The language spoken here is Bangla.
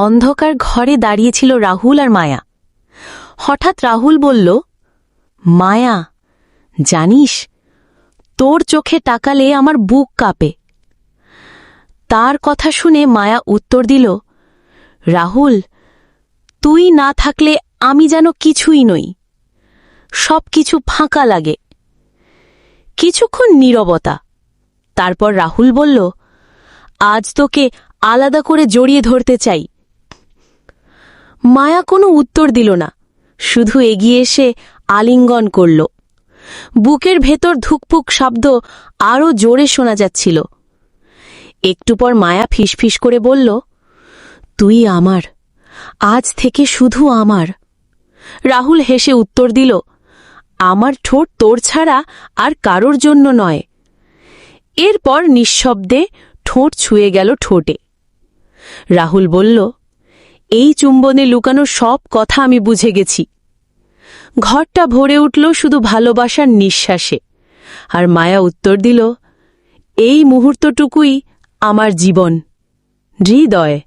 অন্ধকার ঘরে দাঁড়িয়েছিল রাহুল আর মায়া। হঠাৎ রাহুল বলল, মায়া, জানিস, তোর চোখে তাকালে আমার বুক কাঁপে। তার কথা শুনে মায়া উত্তর দিল, রাহুল, তুই না থাকলে আমি যেন কিছুই নই। সব কিছু ফাঁকা লাগে। কিছুক্ষণ নীরবতা। তারপর রাহুল বলল, আজ তোকে আলাদা করে জড়িয়ে ধরতে চাই। মায়া কোনো উত্তর দিল না। শুধু এগিয়ে এসে আলিঙ্গন করল। বুকের ভেতর ধুকপুক শব্দ আরও জোরে শোনা যাচ্ছিল। একটু পর মায়া ফিসফিস করে বলল, তুই আমার, আজ থেকে শুধু আমার। রাহুল হেসে উত্তর দিল, আমার ঠোঁট তোর ছাড়া আর কারোর জন্য নয়। এরপর নিঃশব্দে ঠোঁট ছুঁয়ে গেল ঠোঁটে। রাহুল বলল এই চুম্বনে লুকানো সব কথা আমি বুঝে গেছি। ঘরটা ভরে উঠল শুধু ভালোবাসার নিঃশ্বাসে। আর মায়া উত্তর দিল, এই মুহূর্তটুকুই আমার জীবন। হৃদয়।